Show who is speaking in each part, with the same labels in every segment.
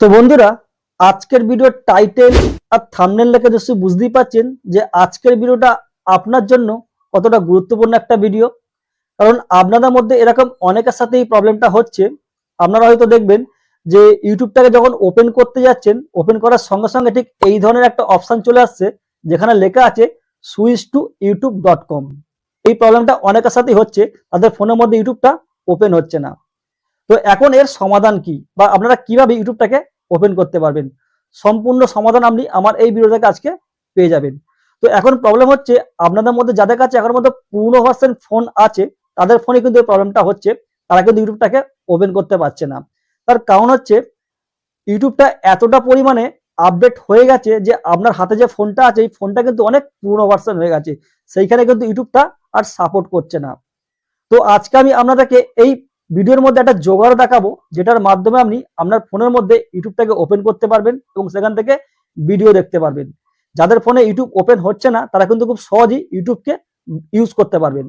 Speaker 1: তো বন্ধুরা, আজকের ভিডিওর টাইটেল আর থামনেল লেখে নিশ্চয়ই বুঝতেই পারছেন যে আজকের ভিডিওটা আপনার জন্য কতটা গুরুত্বপূর্ণ একটা ভিডিও কারণ আপনাদের মধ্যে এরকম অনেকের সাথে এই প্রবলেমটা হচ্ছে। আপনারা হয়তো দেখবেন যে ইউটিউবটাকে যখন ওপেন করতে যাচ্ছেন ওপেন করার সঙ্গে সঙ্গে ঠিক এই ধরনের একটা অপশন চলে আসছে, যেখানে লেখা আছে switch to YouTube dot com এই প্রবলেমটা অনেকের সাথেই হচ্ছে, তাদের ফোনের মধ্যে ইউটিউবটা ওপেন হচ্ছে না। তো এখন এর সমাধান কি? বা আপনারা কীভাবে ইউটিউবটাকে ওপেন করতে পারবেন? সম্পূর্ণ সমাধান আপনি আমার এই ভিডিও থেকে আজকে পেয়ে যাবেন। তো এখন প্রবলেম হচ্ছে, আপনাদের মধ্যে যাদের কাছে এখন মধ্যে পুরনো ভার্সন ফোন আছে, তাদের ফোনে কিন্তু প্রবলেমটা হচ্ছে, তারা কিন্তু ইউটিউবটাকে ওপেন করতে পারছে না। তার কারণ হচ্ছে, ইউটিউবটা এতটা পরিমাণে আপডেট হয়ে গেছে যে আপনার হাতে যে ফোনটা আছে, এই ফোনটা কিন্তু অনেক পুরনো ভার্সন হয়ে গেছে। সেইখানে কিন্তু ইউটিউবটা আর সাপোর্ট করছে না। তো আজকে আমি আপনাদেরকে এই ভিডিওর মধ্যে একটা জোগাড় দেখাবো, যেটার মাধ্যমে আপনি আপনার ফোনের মধ্যে ইউটিউবটাকে ওপেন করতে পারবেন এবং সেখান থেকে ভিডিও দেখতে পারবেন। যাদের ফোনে ইউটিউব ওপেন হচ্ছে না, তারা কিন্তু খুব সহজেই ইউটিউবকে ইউজ করতে পারবেন।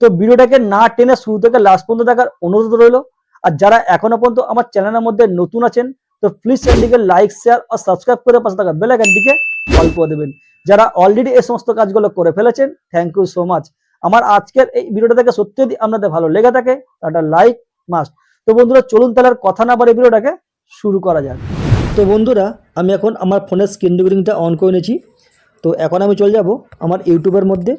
Speaker 1: তো ভিডিওটাকে না টেনে শুরু থেকে লাস্ট পর্যন্ত দেখার অনুরোধ রইল। আর যারা এখনও পর্যন্ত আমার চ্যানেলের মধ্যে নতুন আছেন, তো প্লিজ চ্যানেলটিকে লাইক শেয়ার আর সাবস্ক্রাইব করে পাশে থাকা বেল আইকনটিকে অল করে দেবেন। যারা অলরেডি এই সমস্ত কাজগুলো করে ফেলেছেন থ্যাংক ইউ সো মাচ আমার আজকের এই ভিডিওটা থেকে সত্যি যদি আপনাদের ভালো লেগে থাকে একটা লাইক মাস্ট তো বন্ধুরা, চলুন তাহলে আর কথা না বলে ভিডিওটাকে শুরু করা যাক। তো বন্ধুরা, আমি এখন আমার ফোনের স্ক্রিন রেকর্ডিংটা অন করে নিয়েছি। তো এখন আমি চলে যাব আমার ইউটিউবের মধ্যে।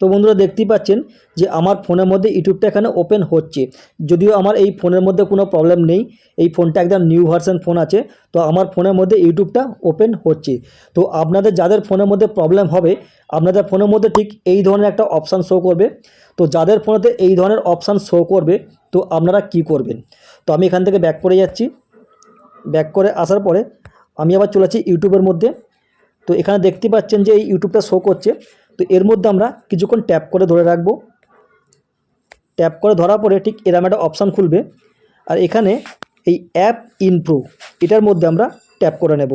Speaker 1: তো বন্ধুরা দেখতেই পাচ্ছেন যে আমার ফোনের মধ্যে ইউটিউবটা এখানে ওপেন হচ্ছে। যদিও আমার এই ফোনের মধ্যে কোনো প্রবলেম নেই, এই ফোনটা একদম নিউ ভার্সন ফোন আছে, তো আমার ফোনের মধ্যে ইউটিউবটা ওপেন হচ্ছে। তো আপনাদের যাদের ফোনের মধ্যে প্রবলেম হবে, আপনাদের ফোনের মধ্যে ঠিক এই ধরনের একটা অপশান শো করবে। তো যাদের ফোনেতে এই ধরনের অপশান শো করবে, তো আপনারা কি করবেন? তো আমি এখান থেকে ব্যাক করে যাচ্ছি। ব্যাক করে আসার পরে আমি আবার চলে ইউটিউবের মধ্যে। তো এখানে দেখতে পাচ্ছেন যে এই ইউটিউবটা শো করছে। তো এর মধ্যে আমরা কিছুক্ষণ ট্যাপ করে ধরে রাখব। ট্যাপ করে ধরার পরে ঠিক এরম একটা অপশান খুলবে। আর এখানে এই অ্যাপ ইনপ্রুভ এটার মধ্যে আমরা ট্যাপ করে নেব।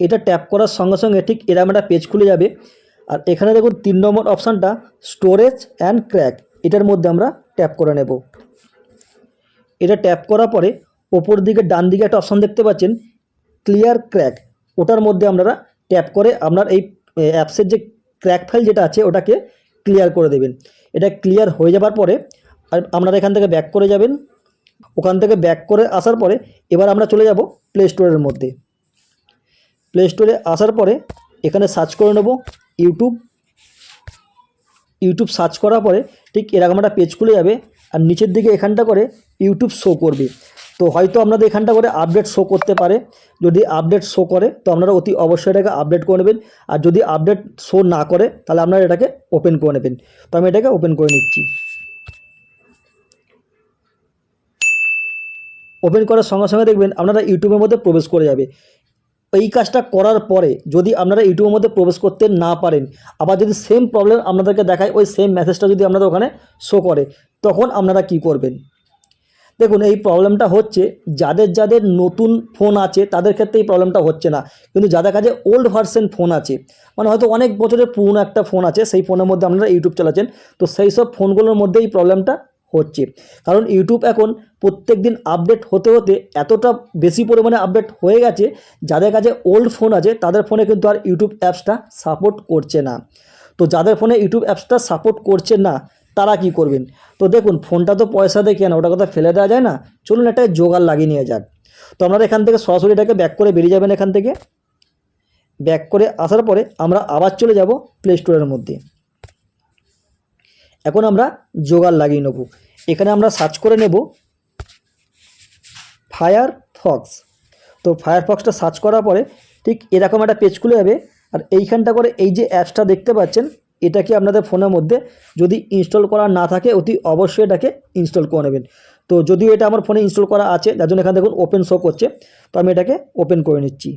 Speaker 1: এটা ট্যাপ করার সঙ্গে সঙ্গে ঠিক এরম একটা পেজ খুলে যাবে। আর এখানে দেখুন তিন নম্বর অপশানটা স্টোরেজ অ্যান্ড ক্র্যাক এটার মধ্যে আমরা ট্যাপ করে নেব। এটা ট্যাপ করার পরে ওপর দিকে ডান দিকে একটা অপশান দেখতে পাচ্ছেন ক্লিয়ার ক্র্যাক ওটার মধ্যে আপনারা ট্যাপ করে আপনার এই অ্যাপসের যে ক্র্যাক ফাইল যেটা আছে, ওটাকে ক্লিয়ার করে দেবেন। এটা ক্লিয়ার হয়ে যাবার পরে আপনারা এখান থেকে ব্যাক করে যাবেন। ওখান থেকে ব্যাক করে আসার পরে এবার আমরা চলে যাব প্লে স্টোরের মধ্যে। প্লে স্টোরে আসার পরে এখানে সার্চ করে নেব ইউটিউব ইউটিউব সার্চ করার পরে ঠিক এরকম একটা পেজ খুলে যাবে আর নিচের দিকে এখানটা করে ইউটিউব শো করবে। তো হয়তো আপনাদের এখানটা করে আপডেট শো করতে পারে। যদি আপডেট শো করে, তো আপনারা অতি অবশ্যই এটাকে আপডেট করে নেবেন। আর যদি আপডেট শো না করে, তাহলে আপনারা এটাকে ওপেন করে নেবেন। তো আমি এটাকে ওপেন করে নিচ্ছি। ওপেন করার সঙ্গে সঙ্গে দেখবেন আপনারা ইউটিউবের মধ্যে প্রবেশ করে যাবে। এই কাজটা করার পরে যদি আপনারা ইউটিউবের মধ্যে প্রবেশ করতে না পারেন, আবার যদি সেম প্রবলেম আপনাদেরকে দেখায়, ওই সেম মেসেজটা যদি আপনাদের ওখানে শো করে, তখন আপনারা কি করবেন? দেখুন, এই প্রবলেমটা হচ্ছে যাদের যাদের নতুন ফোন আছে, তাদের ক্ষেত্রে এই প্রবলেমটা হচ্ছে না। কিন্তু যাদের কাছে ওল্ড ভার্সন ফোন আছে মানে হয়তো অনেক বছরের পুরনো একটা ফোন আছে, সেই ফোনের মধ্যে আপনারা ইউটিউব চালাচ্ছেন, তো সেই সব ফোনগুলোর মধ্যে এই প্রবলেমটা হচ্ছে। কারণ ইউটিউব এখন প্রত্যেক দিন আপডেট হতে হতে এতটা বেশি পরিমাণে আপডেট হয়ে গেছে, যাদের কাছে ওল্ড ফোন আছে, তাদের ফোনে কিন্তু আর ইউটিউব অ্যাপসটা সাপোর্ট করছে না। তো যাদের ফোনে ইউটিউব অ্যাপসটা সাপোর্ট করছে না তারা কি করবেন? তো দেখুন, ফোনটা তো পয়সা দিয়ে কেনা ওটা কথা ফেলে দেওয়া যায় না। চলুন একটা জোগাড় লাগিয়ে নিয়ে যাক। তো আপনারা এখান থেকে সরাসরি এটাকে ব্যাক করে বেরিয়ে যাবেন এখান থেকে। ব্যাক করে আসার পরে আমরা আবার চলে যাব প্লে স্টোরের মধ্যে। এখন আমরা জোগাড় লাগিয়ে নেব। এখানে আমরা সার্চ করে নেব ফায়ার ফক্স তো ফায়ারফক্সটা সার্চ করার পরে ঠিক এরকম একটা পেজ খুলে যাবে। আর এইখানটা করে এই যে অ্যাপসটা দেখতে পাচ্ছেন এটাকে আপনাদের ফোনের মধ্যে যদি ইনস্টল করা না থাকে, অতি অবশ্যই এটাকে ইনস্টল করে নেবেন। তো যদিও এটা আমার ফোনে ইনস্টল করা আছে, যার জন্য এখানে দেখুন ওপেন শো করছে, তো আমি এটাকে ওপেন করে নিচ্ছি।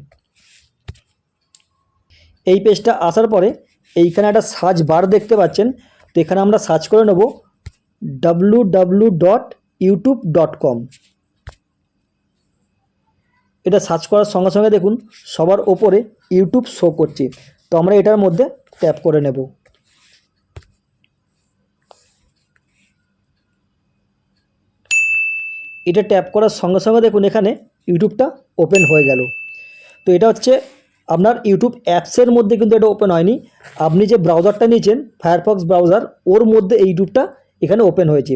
Speaker 1: এই পেজটা আসার পরে এইখানে একটা সার্চ বার দেখতে পাচ্ছেন, তো এখানে আমরা সার্চ করে নেব W W dot YouTube dot com এটা সার্চ করার সঙ্গে সঙ্গে দেখুন, সবার ওপরে ইউটিউব শো করছে, তো আমরা এটার মধ্যে ট্যাপ করে নেব। এটা ট্যাপ করার সঙ্গে সঙ্গে দেখুন এখানে ইউটিউবটা ওপেন হয়ে গেল। তো এটা হচ্ছে আপনার ইউটিউব অ্যাপসের মধ্যে কিন্তু এটা ওপেন হয়নি। আপনি যে ব্রাউজারটা নিয়েছেন, ফায়ারফক্স ব্রাউজার, ওর মধ্যে এই ইউটিউবটা এখানে ওপেন হয়েছে।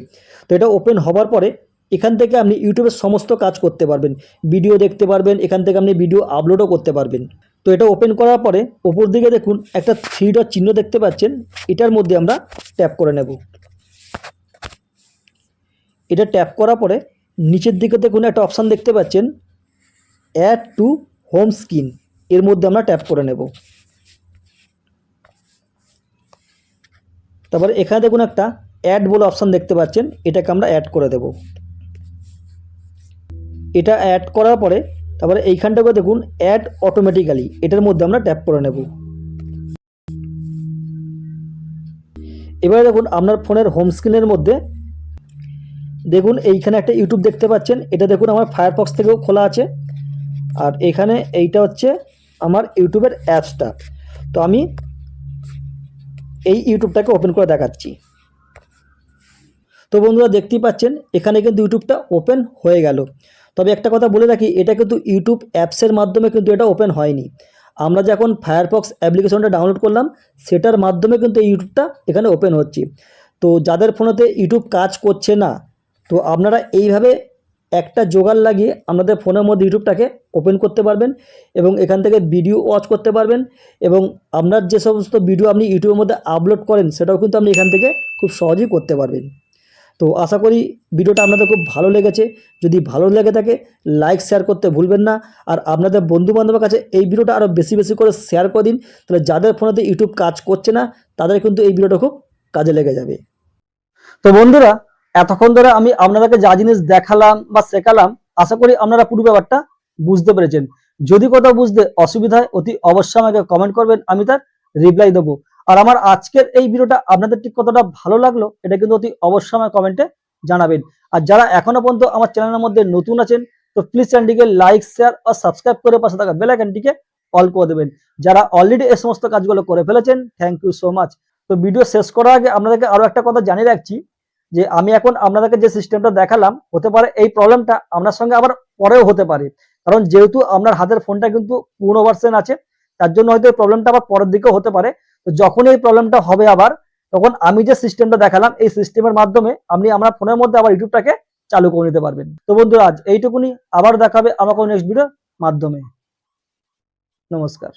Speaker 1: তো এটা ওপেন হবার পরে এখান থেকে আপনি ইউটিউবের সমস্ত কাজ করতে পারবেন। ভিডিও দেখতে পারবেন, এখান থেকে আপনি ভিডিও আপলোডও করতে পারবেন। তো এটা ওপেন করার পরে ওপর দিকে দেখুন একটা থ্রি ডট চিহ্ন দেখতে পাচ্ছেন। এটার মধ্যে আমরা ট্যাপ করে নেব। এটা ট্যাপ করার পরে নিচের দিকে দেখুন একটা অপশান দেখতে পাচ্ছেন। অ্যাড টু হোম স্ক্রিন এর মধ্যে আমরা ট্যাপ করে নেব। তারপরে এখানে দেখুন একটা অ্যাড বলে অপশান দেখতে পাচ্ছেন। এটাকে আমরা অ্যাড করে দেব। এটা অ্যাড করার পরে, তারপরে এইখানটাকে দেখুন অ্যাড অটোমেটিক্যালি এটার মধ্যে আমরা ট্যাপ করে নেব। এবারে দেখুন আপনার ফোনের হোম স্ক্রিনের মধ্যে দেখুন, এইখানে একটা ইউটিউব দেখতে পাচ্ছেন। এটা দেখুন, আমার ফায়ারফক্স থেকেও খোলা আছে। আর এখানে এইটা হচ্ছে আমার ইউটিউবের অ্যাপসটা। তো আমি এই ইউটিউবটাকে ওপেন করে দেখাচ্ছি। তো বন্ধুরা, দেখতেই পাচ্ছেন, এখানে কিন্তু ইউটিউবটা ওপেন হয়ে গেল। তবে একটা কথা বলে রাখি, এটা কিন্তু ইউটিউব অ্যাপসের মাধ্যমে কিন্তু এটা ওপেন হয়নি। আমরা যখন ফায়ারফক্স অ্যাপ্লিকেশনটা ডাউনলোড করলাম, সেটার মাধ্যমে কিন্তু এই ইউটিউবটা এখানে ওপেন হচ্ছে। তো যাদের ফোনেতে ইউটিউব কাজ করছে না তো আপনারা এইভাবে একটা জোগাড় লাগিয়ে আপনাদের ফোনের মধ্যে ইউটিউবটাকে ওপেন করতে পারবেন এবং এখান থেকে ভিডিও ওয়াচ করতে পারবেন এবং আপনার যে সমস্ত ভিডিও আপনি ইউটিউবের মধ্যে আপলোড করেন, সেটাও কিন্তু আপনি এখান থেকে খুব সহজেই করতে পারবেন। তো আশা করি ভিডিওটা আপনাদের খুব ভালো লেগেছে। যদি ভালো লেগে থাকে লাইক শেয়ার করতে ভুলবেন না। আর আপনাদের বন্ধু বান্ধবের কাছে এই ভিডিওটা আরও বেশি বেশি করে শেয়ার করে দিন। তাহলে যাদের ফোনেতে ইউটিউব কাজ করছে না, তাদের কিন্তু এই ভিডিওটা খুব কাজে লেগে যাবে। তো বন্ধুরা এতক্ষণ ধরে আমি আপনাদেরকে যা জিনিস দেখালাম বা শেখালাম, আশা করি আপনারা পুরো ব্যাপারটা বুঝতে পেরেছেন। যদি কোথাও বুঝতে অসুবিধা হয়, অতি অবশ্যই আমাকে কমেন্ট করবেন, আমি তার রিপ্লাই দেবো। আর আমার আজকের এই ভিডিওটা আপনাদের ঠিক কতটা ভালো লাগল, এটা কিন্তু অতি অবশ্যই আমার কমেন্টে জানাবেন। আর যারা এখনও পর্যন্ত আমার চ্যানেলের মধ্যে নতুন আছেন, তো প্লিজ চ্যানেলটিকে লাইক শেয়ার আর সাবস্ক্রাইব করে পাশে থাকা বেল আইকনটিকে অল করে দেবেন। যারা অলরেডি এই সমস্ত কাজগুলো করে ফেলেছেন থ্যাংক ইউ সো মাচ তো ভিডিও শেষ করার আগে আপনাদেরকে আরও একটা কথা জানিয়ে রাখছি যে আমি এখন আপনাদেরকে যে সিস্টেমটা দেখালাম, হতে পারে এই প্রবলেমটা আপনার সঙ্গে আবার পরেও হতে পারে। কারণ যেহেতু আপনার হাতের ফোনটা কিন্তু পুরোনো ভার্সন আছে, তার জন্য হয়তো এই প্রবলেমটা আবার পরের দিকেও হতে পারে। তো যখন এই প্রবলেমটা হবে আবার, তখন আমি যে সিস্টেমটা দেখালাম, এই সিস্টেমের মাধ্যমে আপনি আমার ফোনের মধ্যে আবার ইউটিউবটাকে চালু করে নিতে পারবেন। তো বন্ধুরা, আজ এইটুকুনি। আবার দেখাবে আমাকে নেক্সট ভিডিওর মাধ্যমে। নমস্কার।